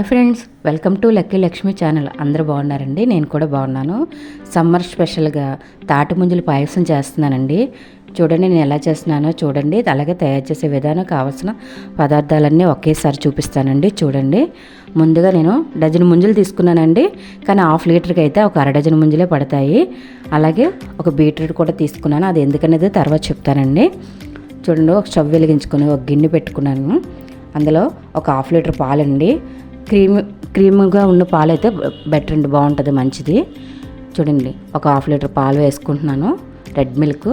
Hi friends welcome to lucky Lakshmi channel. అందరూ బాగున్నారండి? నేను కూడా బాగున్నాను. సమ్మర్ స్పెషల్గా తాటి ముంజలు పాయసం చేస్తున్నానండి. చూడండి నేను ఎలా చేస్తున్నానో చూడండి. అలాగే తయారు చేసే విధానం కావాల్సిన పదార్థాలన్నీ ఒకేసారి చూపిస్తానండి. చూడండి. ముందుగా నేను డజన్ ముంజలు తీసుకున్నానండి. కానీ హాఫ్ లీటర్కి అయితే ఒక అర డజన్ ముంజలే పడతాయి. అలాగే ఒక బీట్రూట్ కూడా తీసుకున్నాను. అది ఎందుకనేది తర్వాత చెప్తానండి. చూడండి ఒక స్టవ్ వెలిగించుకొని ఒక గిన్నె పెట్టుకున్నాను. అందులో ఒక హాఫ్ లీటర్ పాలండి. క్రీమ్ క్రీమ్గా ఉన్న పాలు అయితే బెటర్ అండి బాగుంటుంది మంచిది. చూడండి ఒక హాఫ్ లీటర్ పాలు వేసుకుంటున్నాను రెడ్ మిల్క్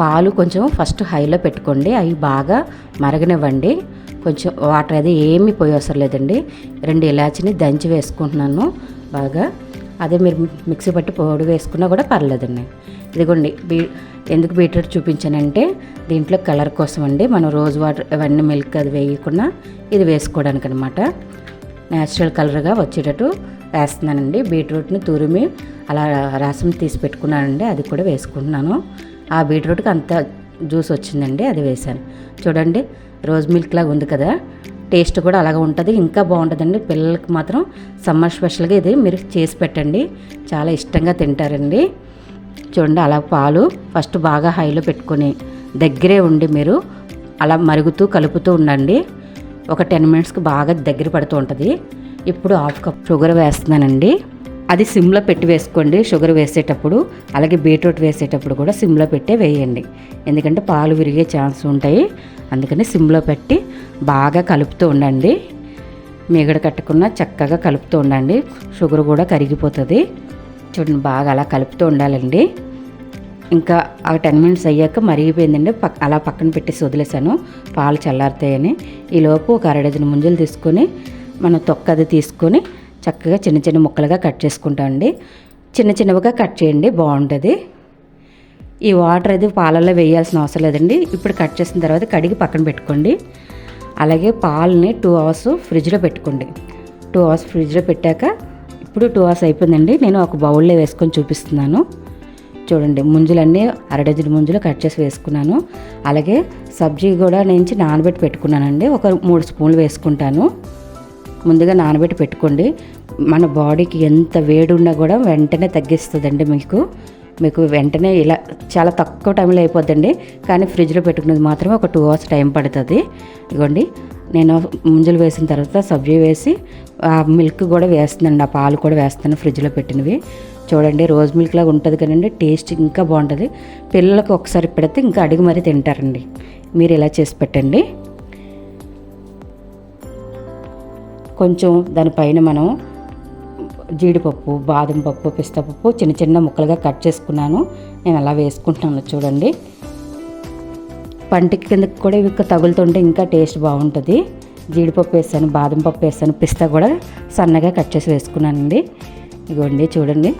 పాలు కొంచెం ఫస్ట్ హైలో పెట్టుకోండి అవి బాగా మరగనివ్వండి. కొంచెం వాటర్ అది ఏమీ పోయే అవసరం లేదండి. రెండు ఇలాచిని దంచి వేసుకుంటున్నాను బాగా. అదే మీరు మిక్సీ పట్టి పొడి వేసుకున్నా కూడా పర్లేదండి. ఇదిగోండి బీ ఎందుకు బీట్రూట్ చూపించానంటే దీంట్లో కలర్ కోసం అండి. మనం రోజ్ వాటర్ ఇవన్నీ మిల్క్ అది వేయకుండా ఇది వేసుకోవడానికి అనమాట న్యాచురల్ కలర్గా వచ్చేటట్టు వేస్తున్నానండి. బీట్రూట్ని తురిమి అలా రసం తీసి పెట్టుకున్నానండి. అది కూడా వేసుకుంటున్నాను. ఆ బీట్రూట్కి అంత జ్యూస్ వచ్చిందండి అది వేసాను చూడండి రోజ్ మిల్క్ లాగా ఉంది కదా. టేస్ట్ కూడా అలాగే ఉంటుంది. ఇంకా బాగుంటుందండి. పిల్లలకి మాత్రం సమ్మర్ స్పెషల్గా ఇది మీరు చేసి పెట్టండి. చాలా ఇష్టంగా తింటారండి. చూడండి అలా పాలు ఫస్ట్ బాగా హైలో పెట్టుకొని దగ్గరే ఉండి మీరు అలా మరుగుతూ కలుపుతూ ఉండండి. ఒక టెన్ మినిట్స్కి బాగా దగ్గర పడుతూ ఉంటుంది. ఇప్పుడు హాఫ్ కప్ షుగర్ వేస్తున్నానండి. అది సిమ్లో పెట్టి వేసుకోండి షుగర్ వేసేటప్పుడు. అలాగే బీట్రూట్ వేసేటప్పుడు కూడా సిమ్లో పెట్టే వేయండి. ఎందుకంటే పాలు విరిగే ఛాన్స్ ఉంటాయి. అందుకని సిమ్లో పెట్టి బాగా కలుపుతూ ఉండండి. మిగడ కట్టకుండా చక్కగా కలుపుతూ ఉండండి. షుగర్ కూడా కరిగిపోతుంది. చూడండి బాగా అలా కలుపుతూ ఉండాలండి. ఇంకా ఆ టెన్ మినిట్స్ అయ్యాక మరిగిపోయిందండి. పక్ అలా పక్కన పెట్టేసి వదిలేసాను పాలు చల్లారుతాయని. ఈలోపు ఒక అరడజన్ ముంజలు తీసుకొని మనం తొక్క అది తీసుకొని చక్కగా చిన్న చిన్న ముక్కలుగా కట్ చేసుకుంటామండి చిన్న చిన్నవిగా కట్ చేయండి బాగుంటుంది. ఈ వాటర్ అది పాలల్లో వేయాల్సిన అవసరం లేదండి. ఇప్పుడు కట్ చేసిన తర్వాత కడిగి పక్కన పెట్టుకోండి. అలాగే పాలని టూ అవర్స్ ఫ్రిడ్జ్లో పెట్టుకోండి. టూ అవర్స్ ఫ్రిడ్జ్లో పెట్టాక ఇప్పుడు టూ అవర్స్ అయిపోయిందండి. నేను ఒక బౌల్లో వేసుకొని చూపిస్తున్నాను. చూడండి ముంజలన్నీ అర ముంజులు కట్ చేసి వేసుకున్నాను. అలాగే సబ్జీ కూడా నేను నానబెట్టి పెట్టుకున్నానండి. ఒక మూడు స్పూన్లు వేసుకుంటాను. ముందుగా నానబెట్టి పెట్టుకోండి. మన బాడీకి ఎంత వేడి ఉన్నా కూడా వెంటనే తగ్గిస్తుందండి మీకు. మీకు వెంటనే ఇలా చాలా తక్కువ టైంలో అయిపోద్దండి. కానీ ఫ్రిడ్జ్లో పెట్టుకునేది మాత్రమే ఒక టూ అవర్స్ టైం పడుతుంది. ఇదిగోండి నేను ముంజలు వేసిన తర్వాత సబ్జీ వేసి ఆ మిల్క్ కూడా వేస్తుందండి ఆ పాలు కూడా వేస్తాను ఫ్రిడ్జ్లో పెట్టినవి. చూడండి రోజ్ మిల్క్ లాగా ఉంటుంది కదండి టేస్ట్ ఇంకా బాగుంటుంది. పిల్లలకు ఒకసారి పెడితే ఇంకా అడిగి మరీ తింటారండి. మీరు ఇలా చేసి పెట్టండి. కొంచెం దానిపైన మనం జీడిపప్పు బాదం పప్పు పిస్తపప్పు చిన్న చిన్న ముక్కలుగా కట్ చేసుకున్నాను. నేను అలా వేసుకుంటున్నాను చూడండి. పంటికి కిందకి కూడా ఇవి తగులుతుంటే ఇంకా టేస్ట్ బాగుంటుంది. జీడిపప్పు వేసాను బాదం పప్పు వేసాను పిస్తా కూడా సన్నగా కట్ చేసి వేసుకున్నానండి. ఇగోండి చూడండి.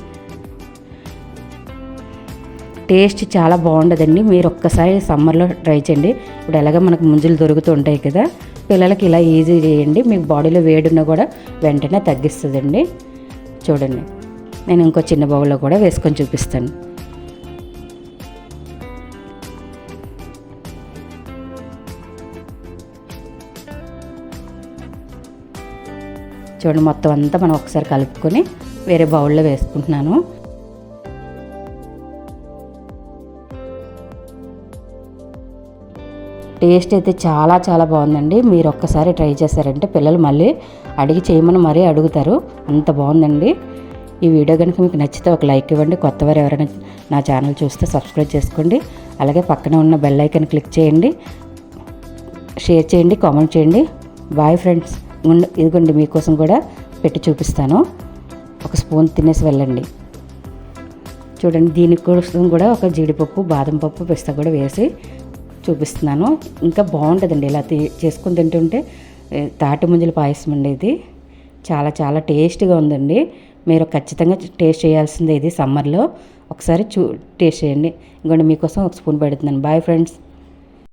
టేస్ట్ చాలా బాగుండదండి. మీరు ఒక్కసారి సమ్మర్లో ట్రై చేయండి. ఇప్పుడు ఎలాగ మనకు ముంజులు దొరుకుతూ ఉంటాయి కదా. పిల్లలకి ఇలా ఈజీ చేయండి. మీకు బాడీలో వేడున్నా కూడా వెంటనే తగ్గిస్తుందండి. చూడండి. నేను ఇంకో చిన్న బౌల్లో కూడా వేసుకొని చూపిస్తాను. చూడండి మొత్తం అంతా మనం ఒకసారి కలుపుకొని వేరే బౌల్లో వేసుకుంటున్నాను. టేస్ట్ అయితే చాలా చాలా బాగుందండి. మీరు ఒక్కసారి ట్రై చేశారంటే పిల్లలు మళ్ళీ అడిగి చేయమని మరీ అడుగుతారు. అంత బాగుందండి. ఈ వీడియో కనుక మీకు నచ్చితే ఒక లైక్ ఇవ్వండి. కొత్తవారు ఎవరైనా నా ఛానల్ చూస్తే సబ్స్క్రైబ్ చేసుకోండి. అలాగే పక్కన ఉన్న బెల్ ఐకన్ క్లిక్ చేయండి. షేర్ చేయండి కామెంట్ చేయండి. Bye friends. ఇదిగోండి మీకోసం కూడా పెట్టి చూపిస్తాను. ఒక స్పూన్ తినేసి వెళ్ళండి. చూడండి దీనికోసం కూడా ఒక జీడిపప్పు బాదం పప్పు పిస్తా కూడా వేసి చూపిస్తున్నాను. ఇంకా బాగుంటుందండి ఇలా చేసుకుని తింటుంటే. తాటి ముంజల పాయసం అండి ఇది. చాలా చాలా టేస్ట్గా ఉందండి. మీరు ఖచ్చితంగా టేస్ట్ చేయాల్సిందే ఇది సమ్మర్లో. ఒకసారి చూ టేస్ట్ చేయండి. ఇంకోండి మీకోసం ఒక స్పూన్ పెడుతున్నాను. Bye friends.